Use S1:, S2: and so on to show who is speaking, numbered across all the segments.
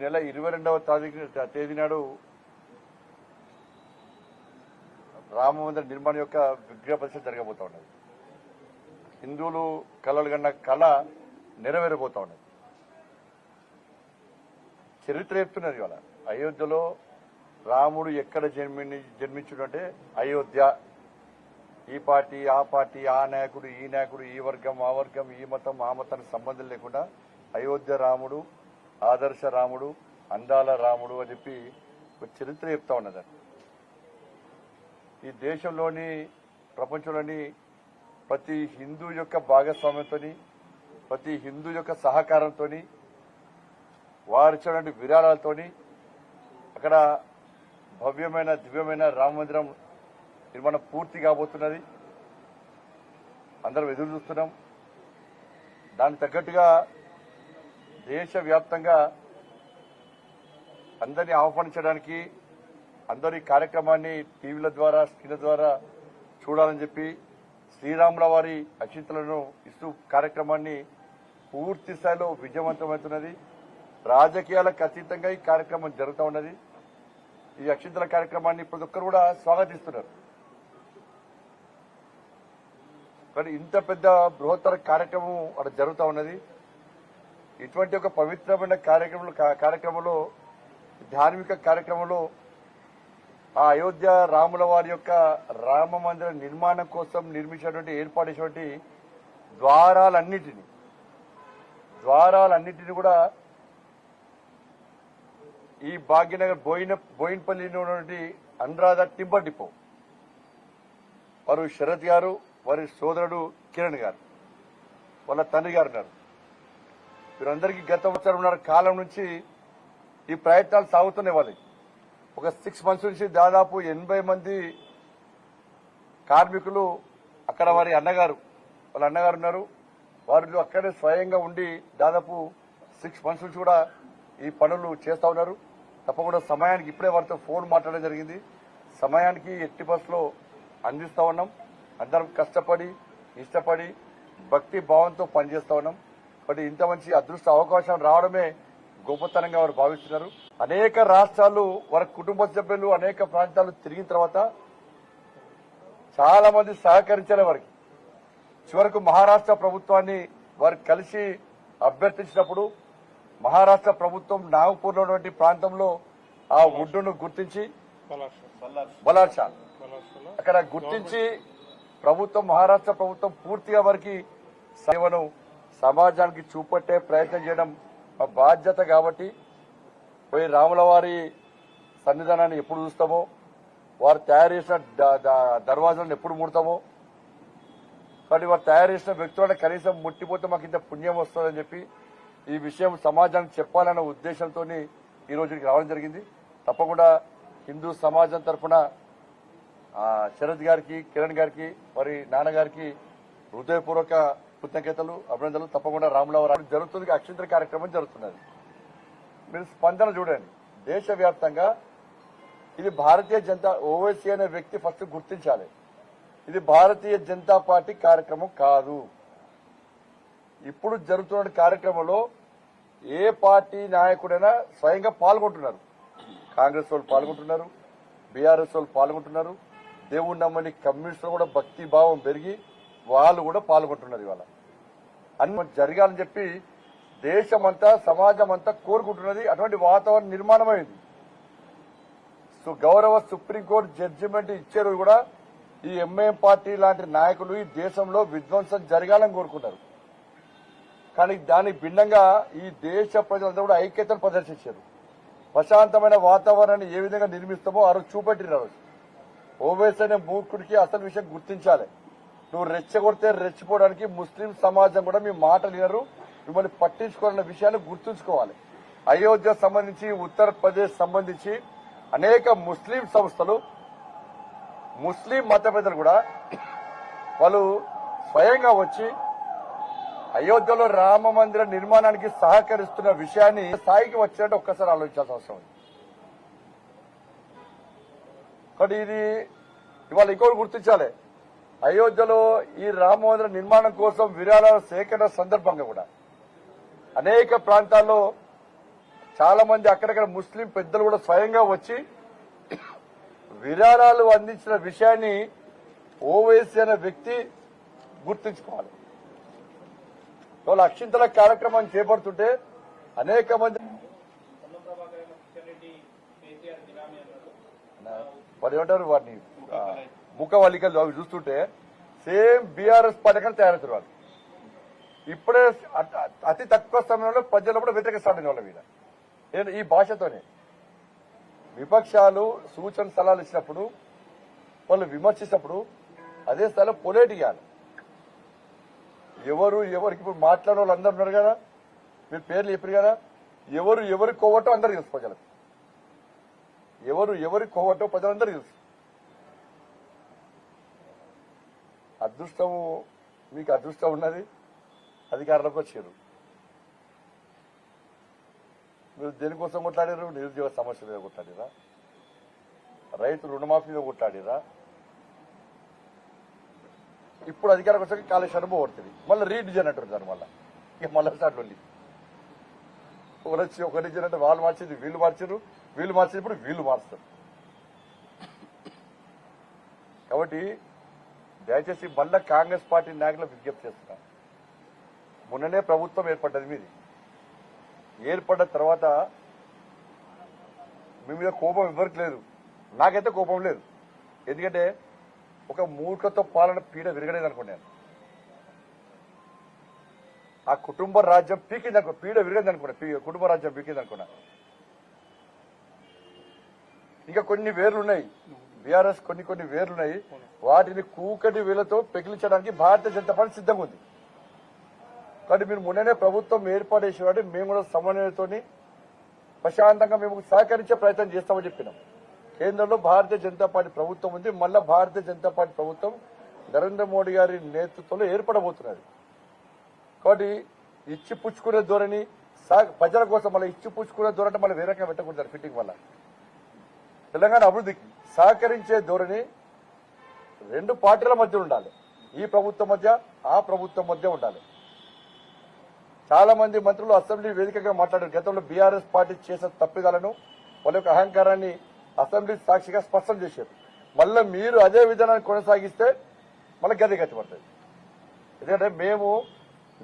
S1: నెల ఇరవై రెండవ తారీఖు తేదీ నాడు రామ మందిర నిర్మాణం యొక్క విగ్రహ జరగబోతా ఉన్నది. హిందువులు కళలు కన్న కళ నెరవేరబోతా ఉన్నది. చరిత్ర చెప్తున్నారు ఇవాళ. అయోధ్యలో రాముడు ఎక్కడ జన్మి జన్మించుడు అంటే అయోధ్య. ఈ పార్టీ ఆ పార్టీ ఆ నాయకుడు ఈ నాయకుడు ఈ వర్గం ఆ వర్గం ఈ మతం ఆ మతానికి సంబంధం లేకుండా అయోధ్య రాముడు ఆదర్శ రాముడు అందాల రాముడు అని చెప్పి ఒక చరిత్ర చెప్తా ఉన్నది. ఈ దేశంలోని ప్రపంచంలోని ప్రతి హిందూ యొక్క భాగస్వామ్యంతో ప్రతి హిందూ యొక్క సహకారంతో వారిచ్చినటువంటి విరాళాలతో అక్కడ భవ్యమైన దివ్యమైన రామ మందిరం నిర్మాణం పూర్తి కాబోతున్నది. అందరం ఎదురు చూస్తున్నాం. దానికి తగ్గట్టుగా దేశవ్యాప్తంగా అందరినీ ఆహ్వానించడానికి అందరూ ఈ కార్యక్రమాన్ని టీవీల ద్వారా స్క్రీన్ల ద్వారా చూడాలని చెప్పి శ్రీరాముల వారి అక్షింతలను ఇస్తూ కార్యక్రమాన్ని పూర్తి స్థాయిలో విజయవంతమవుతున్నది. రాజకీయాలకు అతీతంగా ఈ కార్యక్రమం జరుగుతూ ఉన్నది. ఈ అక్షింతల కార్యక్రమాన్ని ప్రతి ఒక్కరు కూడా స్వాగతిస్తున్నారు. కానీ ఇంత పెద్ద బృహత్తర కార్యక్రమం అక్కడ జరుగుతూ ఉన్నది. ఇటువంటి ఒక పవిత్రమైన కార్యక్రమంలో కార్యక్రమంలో ధార్మిక కార్యక్రమంలో ఆ అయోధ్య రాముల వారి యొక్క రామ మందిర నిర్మాణం కోసం నిర్మించినటువంటి ఏర్పాటు ద్వారాలన్నిటిని ద్వారాలన్నిటిని కూడా ఈ భాగ్యనగర్ బోయిన బోయిన్పల్లిలో ఉన్నటువంటి అనురాధ టింబర్ డిపో వారు శరత్ గారు వారి సోదరుడు కిరణ్ గారు వాళ్ళ తండ్రి గారు ఉన్నారు. వీరందరికీ గత సంవత్సరం కాలం నుంచి ఈ ప్రయత్నాలు సాగుతున్నాయి వాళ్ళకి ఒక సిక్స్ మంత్స్ నుంచి దాదాపు ఎనభై మంది కార్మికులు అక్కడ వారి అన్నగారు వాళ్ళ అన్నగారు ఉన్నారు. వారు అక్కడే స్వయంగా ఉండి దాదాపు సిక్స్ మంత్స్ నుంచి కూడా ఈ పనులు చేస్తా ఉన్నారు. తప్పకుండా సమయానికి ఇప్పుడే వారితో ఫోన్ మాట్లాడడం జరిగింది. సమయానికి ఎట్టి బస్సులో అందిస్తూ ఉన్నాం. అందరం కష్టపడి ఇష్టపడి భక్తి భావంతో పనిచేస్తూ ఉన్నాం. కాబట్టి ఇంత మంచి అదృష్ట అవకాశం రావడమే గొప్పతనంగా వారు భావిస్తున్నారు. అనేక రాష్ట్రాలు వారి కుటుంబ సభ్యులు అనేక ప్రాంతాలు తిరిగిన తర్వాత చాలా మంది సహకరించారు వారికి. చివరకు మహారాష్ట్ర ప్రభుత్వాన్ని వారు కలిసి అభ్యర్థించినప్పుడు మహారాష్ట్ర ప్రభుత్వం నాగపూర్లో ఉన్నటువంటి ప్రాంతంలో ఆ ఒడ్డును గుర్తించి బలార్షా అక్కడ గుర్తించి ప్రభుత్వం మహారాష్ట్ర ప్రభుత్వం పూర్తిగా వారికి సేవను సమాజానికి చూపట్టే ప్రయత్నం చేయడం మా బాధ్యత కాబట్టి పోయి రాములవారి సన్నిధానాన్ని ఎప్పుడు చూస్తామో వారు తయారు చేసిన దర్వాజాలను ఎప్పుడు ముడతామో కాబట్టి వారు తయారు చేసిన వ్యక్తులను కనీసం ముట్టిపోతే మాకు ఇంత పుణ్యం వస్తుందని చెప్పి ఈ విషయం సమాజానికి చెప్పాలన్న ఉద్దేశంతో ఈ రోజు రావడం జరిగింది. తప్పకుండా హిందూ సమాజం తరఫున శరద్ గారికి కిరణ్ గారికి మరి నాన్నగారికి హృదయపూర్వక కృతజ్ఞతలు అభినందనలు. తప్పకుండా రాములవారు జరుగుతుంది అక్షంతర కార్యక్రమం జరుగుతున్నది. మీరు స్పందన చూడండి. దేశవ్యాప్తంగా ఇది భారతీయ జనతా ఓవైసీ అనే వ్యక్తి ఫస్ట్ గుర్తించాలి. ఇది భారతీయ జనతా పార్టీ కార్యక్రమం కాదు. ఇప్పుడు జరుగుతున్న కార్యక్రమంలో ఏ పార్టీ నాయకుడైనా స్వయంగా పాల్గొంటున్నారు. కాంగ్రెస్ వాళ్ళు పాల్గొంటున్నారు బీఆర్ఎస్ వాళ్ళు పాల్గొంటున్నారు. దేవుడు నమ్మని కమ్యూనిస్టులు కూడా భక్తి భావం పెరిగి వాళ్ళు కూడా పాల్గొంటున్నారు ఇవాళ. అన్ని జరగాలని చెప్పి దేశమంతా సమాజం అంతా కోరుకుంటున్నది. అటువంటి వాతావరణ నిర్మాణమైంది. సో గౌరవ సుప్రీంకోర్టు జడ్జిమెంట్ ఇచ్చారు కూడా ఈ ఎంఐఎం పార్టీ లాంటి నాయకులు ఈ దేశంలో విధ్వంసం జరగాలని కోరుకున్నారు కానీ దానికి భిన్నంగా ఈ దేశ ప్రజలందరూ కూడా ఐక్యతను ప్రదర్శించారు. ప్రశాంతమైన వాతావరణాన్ని ఏ విధంగా నిర్మిస్తామో ఆ రోజు. చూపెట్టిన రోజు అనే మూర్ఖుడికి అసలు విషయం గుర్తించాలి. నువ్వు రెచ్చగొడితే రెచ్చిపోవడానికి ముస్లిం సమాజం కూడా మీ మాట వినరు. మిమ్మల్ని పట్టించుకోవాలన్న విషయాన్ని గుర్తుంచుకోవాలి. అయోధ్య సంబంధించి ఉత్తరప్రదేశ్ సంబంధించి అనేక ముస్లిం సంస్థలు ముస్లిం మత పెద్దలు కూడా వాళ్ళు స్వయంగా వచ్చి అయోధ్యలో రామ మందిర నిర్మాణానికి సహకరిస్తున్న విషయాన్ని స్థాయికి వచ్చినట్టు ఒక్కసారి ఆలోచించాల్సిన అవసరం ఉంది. కాబట్టి ఇది ఇవాళ ఇంకోటి గుర్తించాలి. అయోధ్యలో ఈ రామ మందిర నిర్మాణం కోసం విరాళాల సేకరణ సందర్భంగా కూడా అనేక ప్రాంతాల్లో చాలా మంది అక్కడక్కడ ముస్లిం పెద్దలు కూడా స్వయంగా వచ్చి విరాళాలు అందించిన విషయాన్ని ఓవైసీ అనే వ్యక్తి గుర్తుంచుకోవాలి. వాళ్ళు అక్షింతల కార్యక్రమం చేపడుతుంటే అనేక మంది వాడు ఏమంటారు వాడిని ఆ, ముఖవల్లికలు అవి చూస్తుంటే సేమ్ బీఆర్ఎస్ పథకాలు తయారవుతారు వాళ్ళు. ఇప్పుడే అతి తక్కువ సమయంలో ప్రజలు కూడా వ్యతిరేక స్టార్ట్ వాళ్ళ మీద. నేను ఈ భాషతోనే. విపక్షాలు సూచన సలహాలు ఇచ్చినప్పుడు వాళ్ళు విమర్శించినప్పుడు అదే స్థలం పొలేట్ ఇవ్వాలి ఎవరు ఎవరికి ఇప్పుడు మాట్లాడే వాళ్ళు అందరు ఉన్నారు కదా? మీరు పేర్లు చెప్పారు కదా? ఎవరు ఎవరికి కోవటం అందరు తెలుసు ప్రజలకు. ఎవరు ఎవరికి కోవటో ప్రజలందరూ తెలుసు. అదృష్టము మీకు అదృష్టం ఉన్నది అధికారంలోకి వచ్చారు. మీరు దేనికోసం కొట్లాడారు? నిరుద్యోగ సమస్య మీద కొట్లాడారా? రైతు రుణమాఫీ మీద కొట్లాడారా? ఇప్పుడు అధికారం వచ్చాక కాళేశ్వరం పోగొడుతుంది. మళ్ళీ రీడిజన్ అంటారు దాని మళ్ళీ. ఇక మళ్ళీ స్టార్ట్ ఉంది. ఒకరు వచ్చి ఒక రీజన్ అంటే వాళ్ళు మార్చింది వీళ్ళు మార్చారు వీళ్ళు మార్చేది ఇప్పుడు వీళ్ళు మార్చారు కాబట్టి దయచేసి మళ్ళా కాంగ్రెస్ పార్టీ నాయకులు విజ్ఞప్తి చేస్తున్నా. మొన్ననే ప్రభుత్వం ఏర్పడ్డది మీది. ఏర్పడ్డ తర్వాత మీ మీద కోపం ఎవరికి లేదు. నాకైతే కోపం లేదు. ఎందుకంటే ఒక మూర్ఖతో పాలన పీడ విరగలేదు అనుకున్నాను ఆ కుటుంబ రాజ్యం పీకింది అనుకో పీడ విరగదు అనుకున్నా కుటుంబ రాజ్యం పీకింది అనుకున్నా ఇంకా కొన్ని వేర్లు ఉన్నాయి. బీఆర్ఎస్ కొన్ని కొన్ని వేర్లు ఉన్నాయి వాటిని కూకటి వేలతో పెకిలించడానికి భారతీయ జనతా పార్టీ సిద్ధంగా ఉంది. కానీ మీరు మొన్ననే ప్రభుత్వం ఏర్పాటు చేసేవాడు మేము కూడా సమన్వయంతో ప్రశాంతంగా మేము సహకరించే ప్రయత్నం చేస్తామని చెప్పినాం. కేంద్రంలో భారతీయ జనతా పార్టీ ప్రభుత్వం ఉంది. మళ్ళా భారతీయ జనతా పార్టీ ప్రభుత్వం నరేంద్ర మోడీ గారి నేతృత్వంలో ఏర్పడబోతున్నది. కాబట్టి ఇచ్చి పుచ్చుకునే ధోరణి సా- ప్రజల కోసం మళ్ళీ ఇచ్చి పుచ్చుకునే ధోరణి మళ్ళీ వేరే పెట్టకుంటారు పెట్టకూడదు ఫిట్టింగ్ వల్ల. తెలంగాణ అభివృద్ధికి సహకరించే ధోరణి రెండు పార్టీల మధ్య ఉండాలి. ఈ ప్రభుత్వం మధ్య ఆ ప్రభుత్వం మధ్య ఉండాలి. చాలా మంది మంత్రులు అసెంబ్లీ వేదికగా మాట్లాడారు. గతంలో బీఆర్ఎస్ పార్టీ చేసిన తప్పిదాలను వాళ్ళ యొక్క అహంకారాన్ని అసెంబ్లీ సాక్షిగా స్పష్టం చేశారు. మళ్ళీ మీరు అదే విధానాన్ని కొనసాగిస్తే మళ్ళీ గది గతి ఎందుకంటే మేము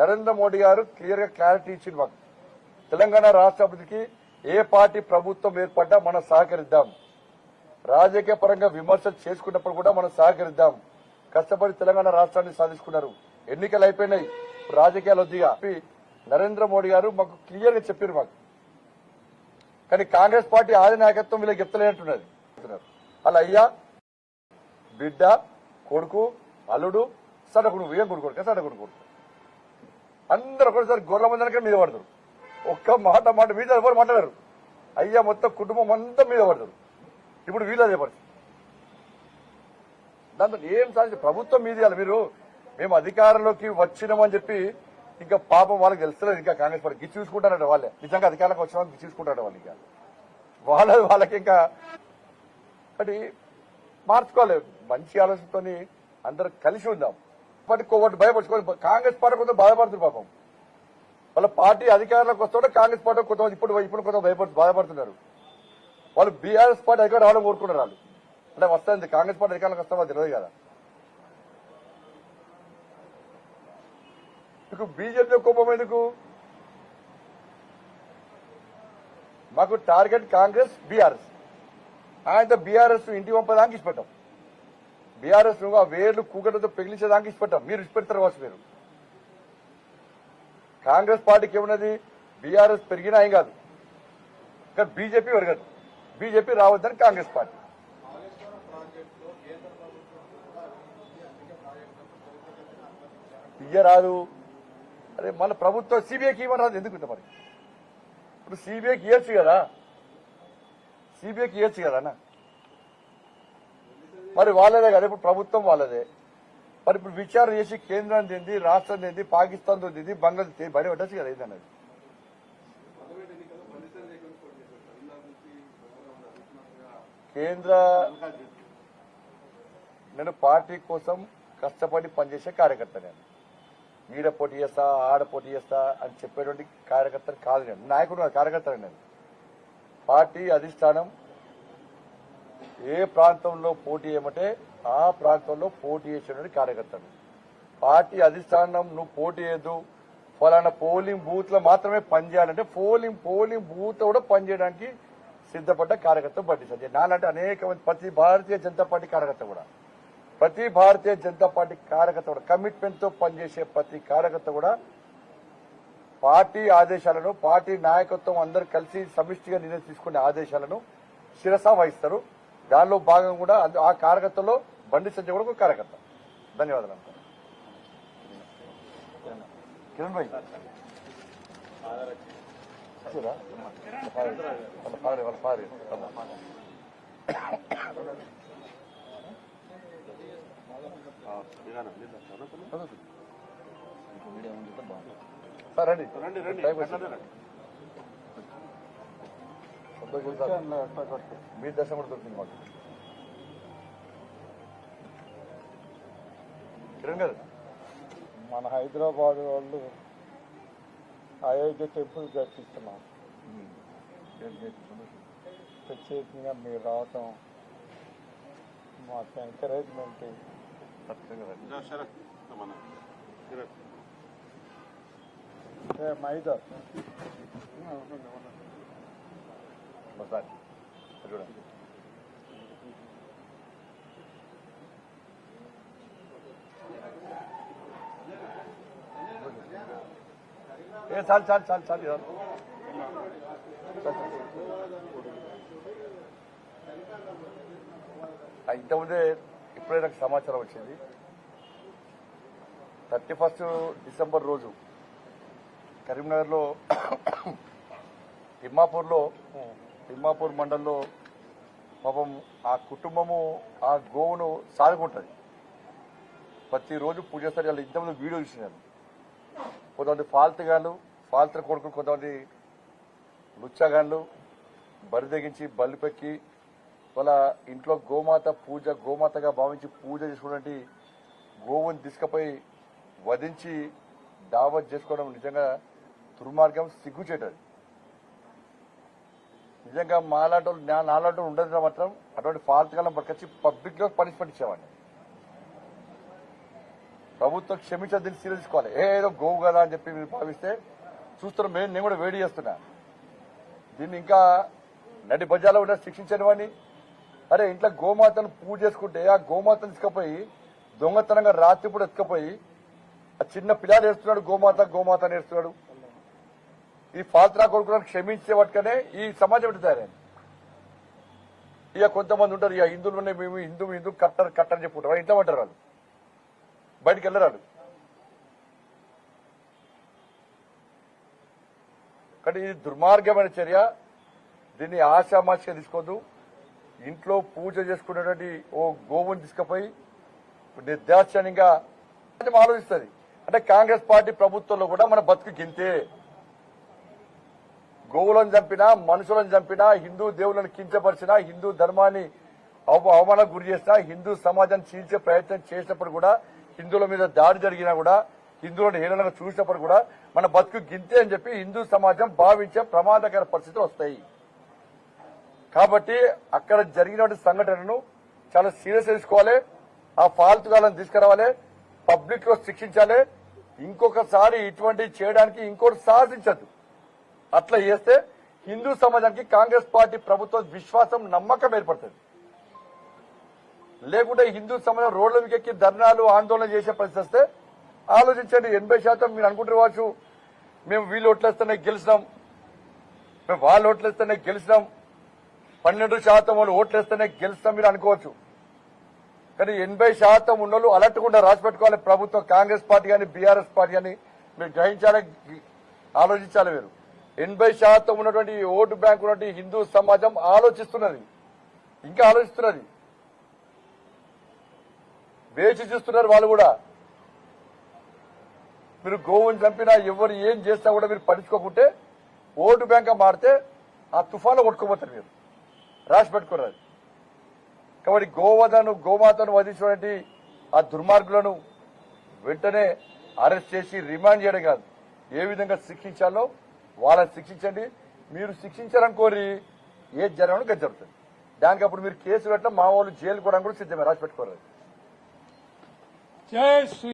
S1: నరేంద్ర మోడీ గారు క్లియర్గా క్లారిటీ ఇచ్చింది మాకు. తెలంగాణ రాష్ట్ర అభివృద్ధికి ఏ పార్టీ ప్రభుత్వం ఏర్పడ్డా మనం సహకరిద్దాం. రాజకీయ పరంగా విమర్శలు చేసుకున్నప్పుడు కూడా మనం సహకరిద్దాం. కష్టపడి తెలంగాణ రాష్ట్రాన్ని సాధించుకున్నారు. ఎన్నికలు అయిపోయినాయి. రాజకీయాలు వద్దిగా. నరేంద్ర మోడీ గారు మాకు క్లియర్గా చెప్పారు మాకు. కానీ కాంగ్రెస్ పార్టీ ఆది నాయకత్వం వీళ్ళకి చెప్తలేనట్టున్నది. అలా అయ్యా బిడ్డ కొడుకు అల్లుడు సడకుడు ఏం కొడుకు సడకుడు కొడుకు. అందరు ఒకసారి గొర్రెల మందనక మీద పడతారు. ఒక్క మాట మాట మీద ఎవరు మాట్లాడారు. అయ్యా మొత్తం కుటుంబం అంతా మీద పడతారు. ఇప్పుడు వీళ్ళు అదే పరిస్థితి. దాంతో ఏం సాధించి ప్రభుత్వం మీది మీరు మేము అధికారంలోకి వచ్చినామని చెప్పి ఇంకా పాపం వాళ్ళకి తెలుస్తలేదు ఇంకా కాంగ్రెస్ పార్టీ. గిచ్చి చూసుకుంటారట వాళ్ళే. నిజంగా అధికారంలోకి వచ్చిన గిచ్చి చూసుకుంటారట వాళ్ళు ఇంకా. వాళ్ళ వాళ్ళకి ఇంకా కాబట్టి మార్చుకోవాలి. మంచి ఆలోచనతోని అందరూ కలిసి ఉందాం. పార్టీ ఒకటి భయపడుచుకోవాలి కాంగ్రెస్ పార్టీ కొంత బాధపడుతుంది పాపం. వాళ్ళ పార్టీ అధికారంలోకి వస్తుంటే కాంగ్రెస్ పార్టీ కొంత ఇప్పుడు ఇప్పుడు కొంత భయపడు బాధపడుతున్నారు. వాళ్ళు బీఆర్ఎస్ పార్టీ అధికారం రావడం కోరుకున్నారు వాళ్ళు. అంటే వస్తుంది కాంగ్రెస్ పార్టీ అధికారంలోకి వస్తామో తెలియదు కదా. మీకు బీజేపీ కోపం ఎందుకు? మాకు టార్గెట్ కాంగ్రెస్ బీఆర్ఎస్. ఆయన బీఆర్ఎస్ ఇంటి పంపదానికి ఇచ్చిపెట్టాం బీఆర్ఎస్ నువ్వు ఆ వేర్లు కూకటతో పెగిలించేదానికి ఇష్టపెట్టాం మీరు ఇష్టపెడతారు కావచ్చు మీరు. కాంగ్రెస్ పార్టీకి ఏమున్నది? బీఆర్ఎస్ పెరిగినా ఏం కాదు. కానీ బీజేపీ పెరగదు. బీజేపీ రావద్దని కాంగ్రెస్ పార్టీ. ఇయ్యరాదు. అరే మన ప్రభుత్వం సిబిఐకి ఇవ్వరాదు. ఎందుకు మరి? ఇప్పుడు సిబిఐకి ఇవ్వచ్చు కదా. సిబిఐకి ఇవ్వచ్చు కదా అన్న? మరి వాళ్ళదే కదా ఇప్పుడు ప్రభుత్వం వాళ్ళదే. మరి ఇప్పుడు విచారణ చేసి కేంద్రం ఏంది రాష్ట్రం ఏంది పాకిస్తాన్ ఏంది బంగ్లాదేశ్ బయట పెట్టచ్చు కదా ఏంటన్నది కేంద్ర నేను పార్టీ కోసం కష్టపడి పనిచేసే కార్యకర్త నేను. ఈడ పోటీ చేస్తా ఆడ పోటీ చేస్తా అని చెప్పేటువంటి కార్యకర్త కాదు నేను. నాయకుడు కార్యకర్త నేను. పార్టీ అధిష్టానం ఏ ప్రాంతంలో పోటీ చేయమంటే ఆ ప్రాంతంలో పోటీ చేసేటువంటి కార్యకర్తలు పార్టీ అధిష్టానం నువ్వు పోటీ చేయద్దు. ఫలానా పోలింగ్ బూత్లో మాత్రమే పనిచేయాలంటే పోలింగ్ పోలింగ్ బూత్ కూడా పనిచేయడానికి సిద్ధపడ్డ కార్యకర్త బండి సంజయ్ నాలంటే అనేక మంది ప్రతి భారతీయ జనతా పార్టీ కార్యకర్త కూడా. ప్రతి భారతీయ జనతా పార్టీ కార్యకర్త కూడా కమిట్మెంట్తో పనిచేసే ప్రతి కార్యకర్త కూడా పార్టీ ఆదేశాలను పార్టీ నాయకత్వం అందరు కలిసి సమిష్టిగా నిర్ణయం తీసుకునే ఆదేశాలను శిరస వహిస్తారు. దానిలో భాగం కూడా ఆ కార్యకర్తలో బండి సంజయ్ కూడా ఒక కార్యకర్త. ధన్యవాదాలు కిరణ్ భాయ్. వచ్చారా? వాళ్ళ ఫాదర్ వాళ్ళ సార్ రండి టైం వచ్చింది. మీ దర్శనం కూడా దొరికింది మాకు కిరణ్ గారు
S2: మన హైదరాబాద్ వాళ్ళు అయోధ్య టెంపుల్ దర్శిస్తున్నాం ప్రత్యేకంగా మీరు రావటం మాకు ఎంకరేజ్మెంట్. మైదా
S1: చూడండి ఏ చాలు చాలు చాలు చాలు చాలు. ఆ, ఇంతకుముందే ఇప్పుడే నాకు సమాచారం వచ్చింది. థర్టీ ఫస్ట్ డిసెంబర్ రోజు కరీంనగర్లో తిమ్మాపూర్లో తిమ్మాపూర్ మండలంలో పాపం ఆ కుటుంబము ఆ గోవును సాగుకుంటుంది. ప్రతిరోజు పూజ చేస్తారు వాళ్ళు ఇంతమంది వీడియో చూసినారు కొంతమంది ఫాల్తుగాళ్ళు ఫాల్తుల కొడుకులు కొంతమంది లుచ్చగాళ్ళు బరి తెగించి బల్లి పెక్కి వాళ్ళ ఇంట్లో గోమాత పూజ గోమాతగా భావించి పూజ చేసుకున్నటువంటి గోవుని తీసుకుపోయి వధించి దావత్ చేసుకోవడం నిజంగా దుర్మార్గం సిగ్గుచేటది. నిజంగా మాలాంటి వాళ్ళు నా నాలాంటి వాళ్ళు ఉండదు మాత్రం అటువంటి ఫాల్త్ కాలం పట్టుకొచ్చి పబ్లిక్లో పనిష్మెంట్ ఇచ్చేవాడిని. ప్రభుత్వం క్షమించదు దీన్ని సీరియస్ తీసుకోవాలి. ఏదో గోవు కదా అని చెప్పి మీరు భావిస్తే చూస్తున్నాం మేము నేను కూడా వేడి చేస్తున్నా. దీన్ని ఇంకా నడి బజార్లో ఉన్న శిక్షించని వాడిని. అరే ఇంట్లో గోమాతను పూజ చేసుకుంటే ఆ గోమాతను తీసుకుపోయి దొంగతనంగా రాత్రిపూట ఎత్తుకపోయి ఆ చిన్న పిల్లలు వేస్తున్నాడు గోమాత గోమాత అని వేస్తున్నాడు ఈ పాత్ర కొడుకులను క్షమించే పట్టుకనే ఈ సమాజం ఎటు తయారైంది? ఇక కొంతమంది ఉంటారు ఇక హిందువులు ఉన్నాయి మేము హిందూ హిందూ కట్టర్ కట్టర్ చెప్పుకుంటారు. ఇంట్లో ఉంటారు వాళ్ళు. బయటికి వెళ్ళరాడు కానీ ఇది దుర్మార్గమైన చర్య. దీన్ని ఆశామాషిగా తీసుకోద్దు ఇంట్లో పూజ చేసుకునేటువంటి ఓ గోవుని తీసుకుపోయి నిర్దాక్షణ్యంగా ఆలోచిస్తుంది. అంటే కాంగ్రెస్ పార్టీ ప్రభుత్వంలో కూడా మన బతుకు గింతే. గోవులను చంపినా మనుషులను చంపినా హిందూ దేవులను కించపరిచినా హిందూ ధర్మాన్ని అవ- గురి చేసినా హిందూ సమాజాన్ని చీల్చే ప్రయత్నం చేసినప్పుడు కూడా హిందువుల మీద దాడి జరిగినా కూడా హిందువులను హీనంగా చూసినప్పుడు కూడా మన బతుకు గింతే అని చెప్పి హిందూ సమాజం భావించే ప్రమాదకర పరిస్థితులు వస్తాయి. కాబట్టి అక్కడ జరిగినటువంటి సంఘటనను చాలా సీరియస్ తీసుకోవాలి ఆ ఫాల్తుగాలను తీసుకురావాలి పబ్లిక్లో శిక్షించాలి ఇంకొకసారి ఇటువంటి చేయడానికి ఇంకోటి సాధించదు అట్లా చేస్తే హిందూ సమాజానికి కాంగ్రెస్ పార్టీ ప్రభుత్వం విశ్వాసం నమ్మకం ఏర్పడుతుంది. లేకుంటే హిందూ సమాజం రోడ్ల మీకెక్కి ఎక్కి ధర్నాలు ఆందోళన చేసే పరిస్థితి వస్తే ఆలోచించండి. ఎనభై శాతం మీరు అనుకుంటారు కావచ్చు. మేము వీళ్ళు ఓట్లేస్తేనే గెలిచినాం. మేము వాళ్ళు ఓట్లేస్తేనే గెలిచినాం. పన్నెండు శాతం వాళ్ళు ఓట్లేస్తేనే గెలుస్తాం మీరు అనుకోవచ్చు. కానీ ఎనభై శాతం ఉన్నోళ్ళు అలర్ట్గా రాసి పెట్టుకోవాలి ప్రభుత్వం. కాంగ్రెస్ పార్టీ కానీ బీఆర్ఎస్ పార్టీ కానీ. మీరు గ్రహించాలి ఆలోచించాలి మీరు. ఎనభై శాతం ఉన్నటువంటి ఓటు బ్యాంక్ ఉన్నటువంటి హిందూ సమాజం ఆలోచిస్తున్నది. ఇంకా ఆలోచిస్తున్నది. వేచి చూస్తున్నారు వాళ్ళు కూడా. మీరు గోవుని చంపినా ఎవరు ఏం చేసినా కూడా మీరు పట్టించుకోకుంటే ఓటు బ్యాంక్ మారితే ఆ తుఫాన్లో కొట్టుకోపోతారు మీరు. రాసి పెట్టుకున్నారు కాబట్టి గోవధను గోమాతను వధించినటువంటి ఆ దుర్మార్గులను వెంటనే అరెస్ట్ చేసి రిమాండ్ చేయడం కాదు. ఏ విధంగా శిక్షించాలో వాళ్ళని శిక్షించండి. మీరు శిక్షించారనుకోరి ఏది జరగడం గది జరుగుతుంది. దానికి అప్పుడు మీరు కేసు పెట్టడం మా వాళ్ళు జైలు కూడా కూడా సిద్ధమే. రాసి పెట్టుకోరు
S3: जय श्री